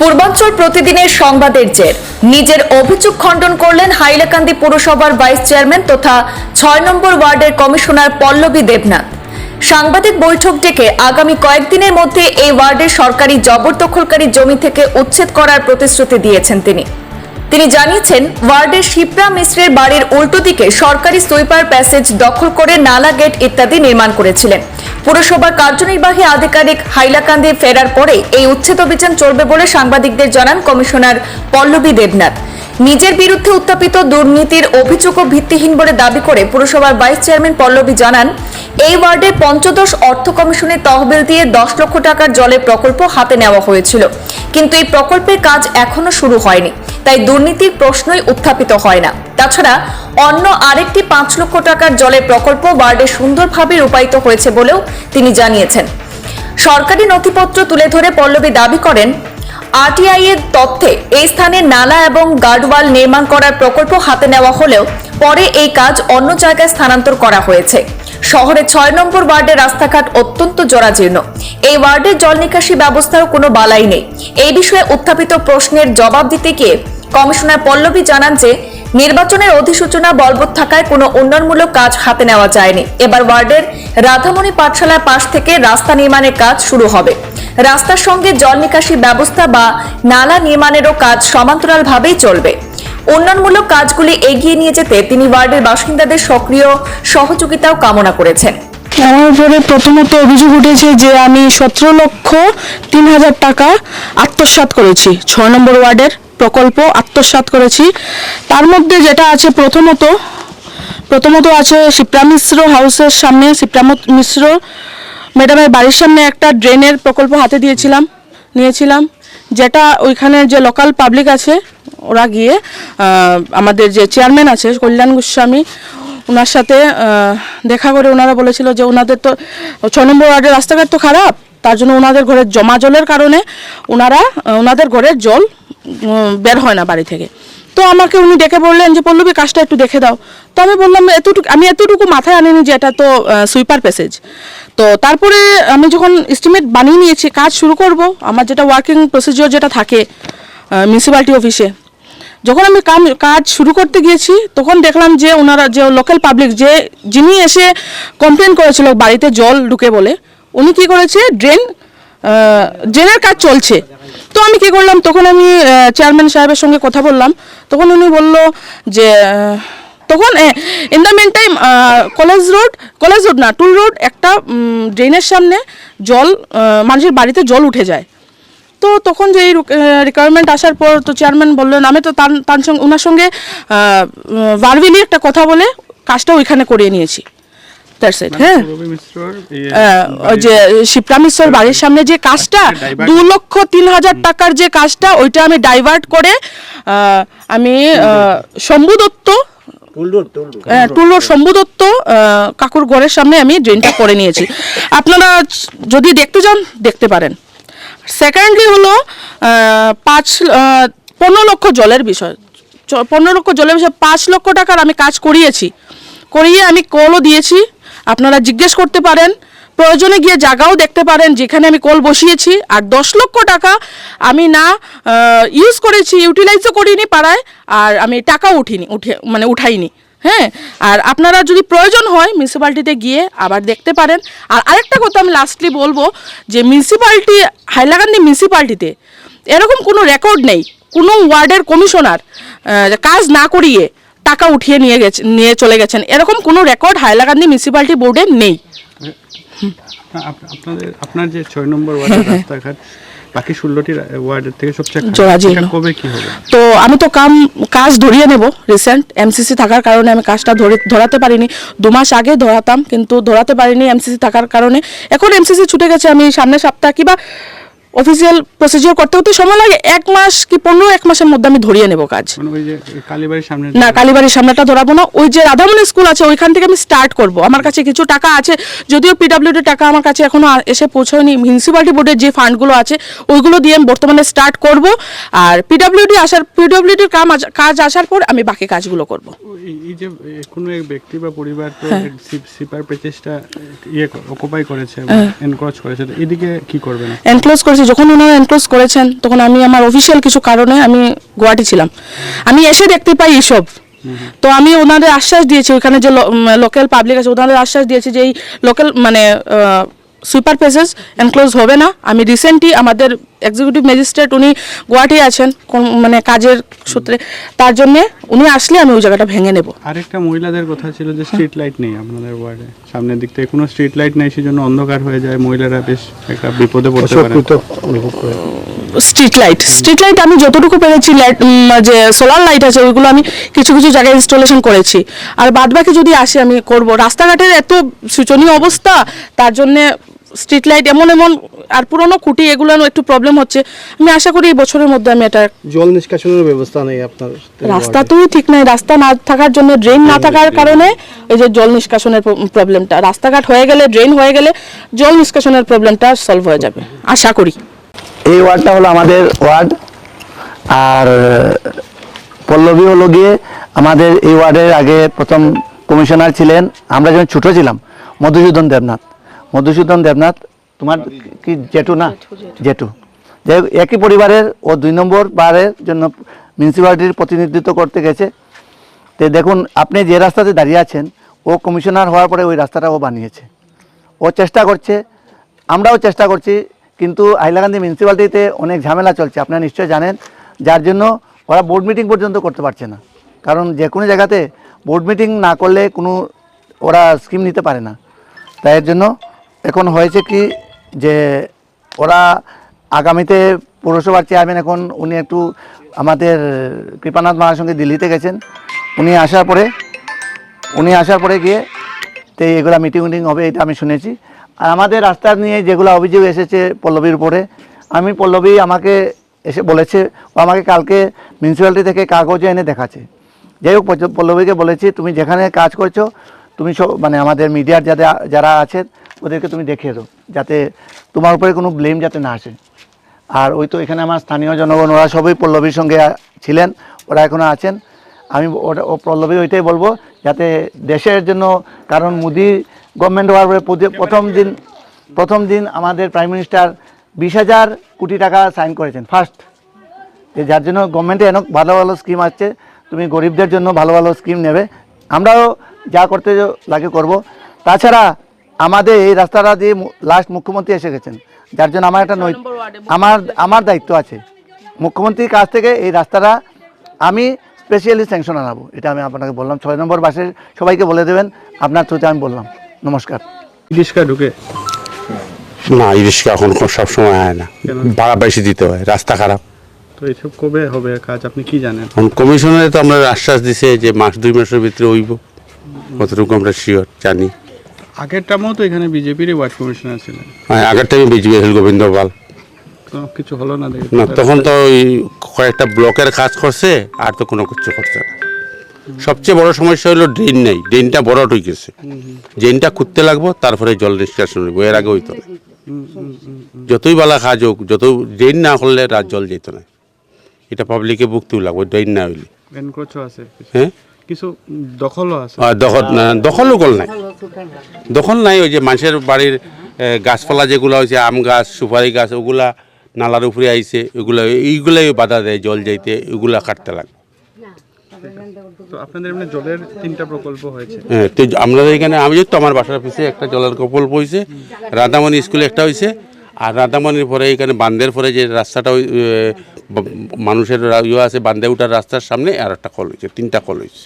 পূর্বাঞ্চল প্রতিদিনের সংবাদের জের। নিজের অভিযোগ খণ্ডন করলেন হাইলাকান্দি পুরসভার ভাইস চেয়ারম্যান তথা ছয় নম্বর ওয়ার্ডের কমিশনার পল্লবী দেবনাথ। সাংবাদিক বৈঠক ডেকে আগামী কয়েকদিনের মধ্যে এই ওয়ার্ডের সরকারি জবরদখলকারী জমি থেকে উচ্ছেদ করার প্রতিশ্রুতি দিয়েছেন তিনি। তিনি জানিয়েছেন, ওয়ার্ডের শিপ্রা মিশ্রের বাড়ির উল্টো দিকে সরকারি সুইপার প্যাসেজ দখল করে নালা গেট ইত্যাদি নির্মাণ করেছিলেন। পুরসভার কার্যনির্বাহী আধিকারিক হাইলাকান্দি ফেরার পরে এই উচ্ছেদ অভিযান চলবে বলে সাংবাদিকদের জানান কমিশনার পল্লবী দেবনাথ। নিজের বিরুদ্ধে উত্থাপিত দুর্নীতির অভিযোগও ভিত্তিহীন বলে দাবি করে পুরসভার ভাইস চেয়ারম্যান পল্লবী জানান, এই ওয়ার্ডে পঞ্চদশ অর্থ কমিশনের তহবিল দিয়ে দশ লক্ষ টাকার জলের প্রকল্প হাতে নেওয়া হয়েছিল। কিন্তু এই প্রকল্পের কাজ এখনও শুরু হয়নি, তাই দুর্নীতির প্রশ্নই উত্থাপিত হয় না। তাছাড়া অন্য আরেকটি পাঁচ লক্ষ টাকার জলের প্রকল্প ওয়ার্ডে সুন্দরভাবে রূপায়িত হয়েছে বলেও তিনি জানিয়েছেন। সরকারি নথিপত্র তুলে ধরে পল্লবী দাবি করেন আরটিআই এর তথ্যে এই স্থানে নালা এবং গার্ডওয়াল নির্মাণ করার প্রকল্প হাতে নেওয়া হলেও পরে এই কাজ অন্য জায়গায় স্থানান্তর করা হয়েছে। শহরে ছয় নম্বর ওয়ার্ডের রাস্তাঘাট অত্যন্ত জরাজীর্ণ। এই ওয়ার্ডের জল নিকাশি ব্যবস্থার কোনো বালাই নেই। এই বিষয়ে উত্থাপিত প্রশ্নের জবাব দিতে গিয়ে কমিশনার পল্লবী জানান যে, নির্বাচনের অধিসূচনা বলবৎ থাকায় কোনো উন্নয়নমূলক কাজ হাতে নেওয়া যায়নি। এবার ওয়ার্ডের রাধামণি পাঠশালার পাশ থেকে রাস্তা নির্মাণের কাজ শুরু হবে। রাস্তার সঙ্গে জল নিকাশি ব্যবস্থা বা নালা নির্মাণেরও কাজ সমান্তরালভাবেই চলবে। উন্নয়নমূলক কাজগুলি এগিয়ে নিয়ে যেতে তিনি ওয়ার্ডের বাসিন্দাদের সক্রিয় সহযোগিতাও কামনা করেছেন। আমার উপরে প্রথমত অভিযোগ উঠেছে যে আমি সতেরো লক্ষ তিন হাজার টাকা আত্মসাৎ করেছি। ছয় নম্বর ওয়ার্ডের প্রকল্প আত্মসাৎ করেছি। তার মধ্যে যেটা আছে প্রথমত প্রথমত আছে শিপ্রা মিশ্র হাউসের সামনে, শিপ্রা মিশ্র ম্যাডামের বাড়ির সামনে একটা ড্রেনের প্রকল্প হাতে দিয়েছিলাম, নিয়েছিলাম, যেটা ওইখানে যে লোকাল পাবলিক আছে, ওরা গিয়ে আমাদের যে চেয়ারম্যান আছে, কল্যাণ গোস্বামী ওনার সাথে দেখা করে ওনারা বলেছিল যে ওনাদের তো ছ নম্বর ওয়ার্ডের রাস্তাঘাট তো খারাপ, তার জন্য ওনাদের ঘরের জমা জলের কারণে ওনারা ওনাদের ঘরের জল বের হয় না বাড়ি থেকে। তো আমাকে উনি ডেকে বললেন যে, পল্লবী, কাজটা একটু দেখে দাও। তো আমি বললাম, এতটুকু আমি এতটুকু মাথায় আনিনি যে, এটা তো সুইপার প্যাসেজ তো তারপরে আমি যখন এস্টিমেট বানিয়ে নিয়েছি, কাজ শুরু করব, আমার যেটা ওয়ার্কিং প্রসিজিওর যেটা থাকে মিউনিসিপ্যালিটি অফিসে যখন আমি কাম, কাজ শুরু করতে গিয়েছি, তখন দেখলাম যে, ওনারা, যে লোকাল পাবলিক যে যিনি এসে কমপ্লেন করেছিল বাড়িতে জল ঢুকে বলে, উনি কি করেছে? ড্রেন ড্রেনের কাজ চলছে। তো আমি কি করলাম? তখন আমি চেয়ারম্যান সাহেবের সঙ্গে কথা বললাম। তখন উনি বলল যে তখন in the meantime college road college road না টুল রোড একটা ড্রেনের সামনে জল মানুষের বাড়িতে জল উঠে যায়। তো তখন যে রিকোয়ারমেন্ট আসার পর তো চেয়ারম্যান বললেন, আমি তো তার তার সঙ্গে ওনার সঙ্গে ভার্বিলি একটা কথা বলে কাজটা ওইখানে করিয়ে নিয়েছি। দ্যাটস ইট হ্যাঁ। ইয়ে আহ, ওই যে শিপ্রা মিশ্রর বাড়ির সামনে যে কাজটা আচ্ছা, দু লক্ষ তিন হাজার টাকার যে কাজটা ওইটা আমি ডাইভার্ট করে আমি শম্ভু দত্ত আহ, টুলোর শম্ভু দত্ত কাকুর ঘরের সামনে আমি ড্রেনটা করে নিয়েছি। আপনারা যদি দেখতে চান দেখতে পারেন। সেকেন্ডলি হলো পাঁচ পনেরো লক্ষ জলের বিষয়। পনেরো লক্ষ জলের বিষয় পাঁচ লক্ষ টাকার আমি কাজ করিয়েছি। করিয়ে আমি কলও দিয়েছি। আপনারা জিজ্ঞেস করতে পারেন, প্রয়োজনে গিয়ে জায়গাও দেখতে পারেন, যেখানে আমি কল বসিয়েছি। আর দশ লক্ষ টাকা আমি না ইউজ করেছি ইউটিলাইজও করিনি পাড়ায়, আর আমি টাকাও উঠিনি, উঠে মানে উঠাইনি। হ্যাঁ? আর আপনারা যদি প্রয়োজন হয় মিউনিসিপ্যালিটিতে গিয়ে আবার দেখতে পারেন। আর আরেকটা কথা আমি লাস্টলি বলব, যে মিউনিসিপ্যালিটি হাইলাকান্দি মিউনিসিপ্যালিটিতে এরকম কোনো রেকর্ড নেই। কোনো ওয়ার্ডের কমিশনার কাজ না করিয়ে টাকা উঠিয়ে নিয়ে গেছে নিয়ে চলে গেছেন। এরকম কোনো রেকর্ড হাইলাকান্দি মিউনিসিপ্যালিটি বোর্ডে নেই। আপনাদের আপনার যে ছয় নম্বর ওয়ার্ডের রাস্তাঘাট বাকি ষোলোটি ওয়ার্ডের থেকে সবচেয়ে। জরাজীর্ণ। কবে কি হবে? তো আমি তো কাম কাজ ধরিয়ে নেব রিসেন্ট এমসিসি থাকার কারণে। আমি কাজটা ধরে ধরাতে পারিনি। দু মাস আগে ধরাতাম কিন্তু ধরাতে পারিনি এমসিসি থাকার কারণে। এখন এমসিসি ছুটে গেছে। আমি সামনের সপ্তাহ কিবা অফিসিয়াল প্রসিজিওর করতে করতে সময় লাগে এক মাস কি পনেরো এক মাসের মধ্যে আমি ধরিয়ে নেব কাজ। মানে কালীবাড়ির সামনে না কালীবাড়ির সামনেটা ধরাবো না। ওই যে রাধামণি স্কুল আছে ওইখান থেকে আমি স্টার্ট করব। আমার কাছে কিছু টাকা আছে যদিও পিডাব্লিউডি টাকা আমার কাছে এখনও এসে পৌঁছয়নি। মিউনিসিপ্যালিটি বোর্ডের যে ফান্ডগুলো আছে ওইগুলো দিয়ে আমি বর্তমানে স্টার্ট করব। আর পিডাব্লিউডি আসার পিডাব্লিউডির কাম কাজ আসার পর আমি বাকি কাজগুলো করব। এই- যে কোনো এক ব্যক্তি বা পরিবার তো হ্যাঁ। সিপার প্যাকেজটা ইয়ে অকুপাই করেছে এনক্রোচ করেছে এদিকে কি করবেন এনক্লোজ করেছে আছে যখন ওনারা এনক্লোজ করেছেন, তখন আমি আমার অফিসিয়াল কিছু কারণে আমি গুয়াহাটি ছিলাম। আমি এসে দেখতে পাই এসব। তো আমি ওনাদের আশ্বাস দিয়েছি ওখানে যে লোকাল পাবলিক আছে, ওনাদের আশ্বাস দিয়েছি যে এই লোকাল মানে সুপার পেসেস এনক্লোজ হবে না। আমি রিসেন্টলি আমাদের এক্সিকিউটিভ ম্যাজিস্ট্রেট উনি গুয়াহাটি আছেন কোন- মানে কাজের সূত্রে। তার জন্যে উনি আসলে আমি ওই জায়গাটা ভেঙে নেব। আরেকটা মহিলাদের কথা ছিল যে স্ট্রিট লাইট নেই আপনাদের ওয়ার্ডে সামনের দিক থেকে কোনো স্ট্রিট লাইট নেই সেজন্য অন্ধকার হয়ে যায়। মহিলারা বেশ একটা বিপদে পড়তে পারে। স্ট্রিট লাইট স্ট্রিট লাইট আমি যতটুকু পেরেছি লাইট যে সোলার লাইট আছে ওইগুলো আমি কিছু কিছু জায়গায় ইনস্টলেশন করেছি। আর বাদবাকি যদি আসে আমি করব। রাস্তাঘাটের এত শোচনীয় অবস্থা তার জন্যে স্ট্রিট লাইট এমন এমন আর পুরনো খুঁটি এগুলো একটু প্রবলেম হচ্ছে। আমি আশা করি এই বছরের মধ্যে আমি এটা জল নিষ্কাশনের ব্যবস্থা নেই আপনার রাস্তা তো ঠিক নাই। রাস্তা না থাকার জন্য ড্রেন না থাকার কারণে এই যে জল নিষ্কাশনের প্রবলেমটা রাস্তাঘাট হয়ে গেলে ড্রেন হয়ে গেলে জল নিষ্কাশনের প্রবলেমটা সলভ হয়ে যাবে। আশা করি। এই ওয়ার্ডটা হলো আমাদের ওয়ার্ড। আর পল্লবী হলো গিয়ে আমাদের এই ওয়ার্ডের আগে প্রথম কমিশনার ছিলেন। আমরা যখন ছোট ছিলাম মধুসূদন দেবনাথ। মধুসূদন দেবনাথ তোমার কি জেঠু না? জেঠু যাই একই পরিবারের ও দুই নম্বর বারের জন্য মিউনিসিপ্যালিটির প্রতিনিধিত্ব করতে গেছে। তো দেখুন আপনি যে রাস্তাতে দাঁড়িয়ে আছেন ও কমিশনার হওয়ার পরে ওই রাস্তাটা ও বানিয়েছে। ও চেষ্টা করছে আমরাও চেষ্টা করছি কিন্তু হাইলাকান্দি মিউনিসিপ্যালিটিতে অনেক ঝামেলা চলছে আপনারা নিশ্চয় জানেন। যার জন্য ওরা বোর্ড মিটিং পর্যন্ত করতে পারছে না। কারণ যে কোনো জায়গাতে বোর্ড মিটিং না করলে কোনো ওরা স্কিম নিতে পারে না। তাই এর জন্য এখন হয়েছে কি যে ওরা আগামীতে পৌরসভার চেয়ারম্যান এখন উনি একটু আমাদের কৃপানাথ মাহার সঙ্গে দিল্লিতে গেছেন। উনি আসার পরে, উনি আসার পরে গিয়ে তো এগুলো মিটিং উটিং হবে এটা আমি শুনেছি। আর আমাদের রাস্তা নিয়ে যেগুলো অভিযোগ এসেছে পল্লবীর উপরে, আমি পল্লবী আমাকে এসে বলেছে, ও আমাকে কালকে মিউনিসিপ্যালিটি থেকে কাগজে এনে দেখাচ্ছে। যাই হোক, পল্লবীকে বলেছি, তুমি যেখানে কাজ করছ, তুমি সব মানে আমাদের মিডিয়ার যাদের যারা আছেন ওদেরকে তুমি দেখিয়ে দাও যাতে তোমার উপরে কোনো ব্লেম যাতে না আসে। আর ওই তো এখানে আমার স্থানীয় জনগণ ওরা সবই পল্লবীর সঙ্গে ছিলেন ওরা এখনও আছেন। আমি ওটা ও পল্লবী ওইটাই বলব যাতে দেশের জন্য কারণ মোদি গভর্নমেন্ট হওয়ার পরে প্রথম দিন প্রথম দিন আমাদের প্রাইম মিনিস্টার বিশ হাজার কোটি টাকা সাইন করেছেন ফার্স্ট যার জন্য গভর্নমেন্টে অনেক ভালো ভালো স্কিম আসছে তুমি গরিবদের জন্য ভালো ভালো স্কিম নেবে। আমরাও যা করতে লাগে করব। তাছাড়া আমাদের এই রাস্তাটা দিয়ে লাস্ট মুখ্যমন্ত্রী এসে গেছেন। যার জন্য আমার একটা নৈ আমার আমার দায়িত্ব আছে। মুখ্যমন্ত্রীর কাছ থেকে এই রাস্তাটা আমি স্পেশালি স্যাংশন আনাবো। এটা আমি আপনাকে বললাম। ছয় নম্বর বাসের সবাইকে বলে দেবেন। আপনার থ্রুতে আমি বললাম। নমস্কার। রিক্সা ঢুকে। না ইলিশকে এখন সব সময় হয় না। ভাড়া বেশি দিতে হয়। রাস্তা খারাপ। তো এইসব কবে হবে কাজ? আপনি কি জানেন? কমিশনারে তো আমরা আশ্বাস দিছে যে মাস দুই মাসের ভিতরে হইব। কতটুকু আমরা শিওর জানি। আগের টাইমেও তো এখানে বিজেপিরই ওয়ার্ড কমিশনার ছিলেন। হ্যাঁ, আগের টাইমে বিজেপি ছিল গোবিন্দ পাল। কিছু হলো না দেখি। না তখন তো ওই কয়েকটা ব্লকের কাজ করছে আর তো কোনো কিছু করছে না। সবচেয়ে বড় সমস্যা হলো ড্রেন নেই ড্রেনটা বড় হয়ে গেছে। ড্রেনটা খুঁজতে লাগবো তারপরে জল নিষ্কাশন হইব এর আগে হইতো না। যতই বালা কাজ হোক যত ড্রেন না করলে রাত জল যেত না। এটা পাবলিকে বুকতেও লাগবে ড্রেন না হইলে। হ্যাঁ? কিছু দখলও আছে। দখল দখলও কল নাই। দখল নাই ওই যে মানুষের বাড়ির গাছপালা যেগুলো হয়েছে আম গাছ সুপারি গাছ ওগুলা নালার উপরে আইছে ওগুলা এইগুলাই বাধা দেয় জল যাইতে ওগুলা কাটতে লাগে। তো আপনাদের এমনি জলের তিনটা প্রকল্প হয়েছে। হ্যাঁ তো আমরা এখানে আমি তো আমার বাসার পিছিয়ে একটা জলের প্রকল্প হয়েছে রাধামণি স্কুলে একটা হয়েছে আর রাধামণির পরে এখানে বান্ধের পরে যে রাস্তাটা ওই, মানুষের ইয়ে আছে বান্ধে উঠার রাস্তার সামনে আর একটা কল হয়েছে তিনটা কল হয়েছে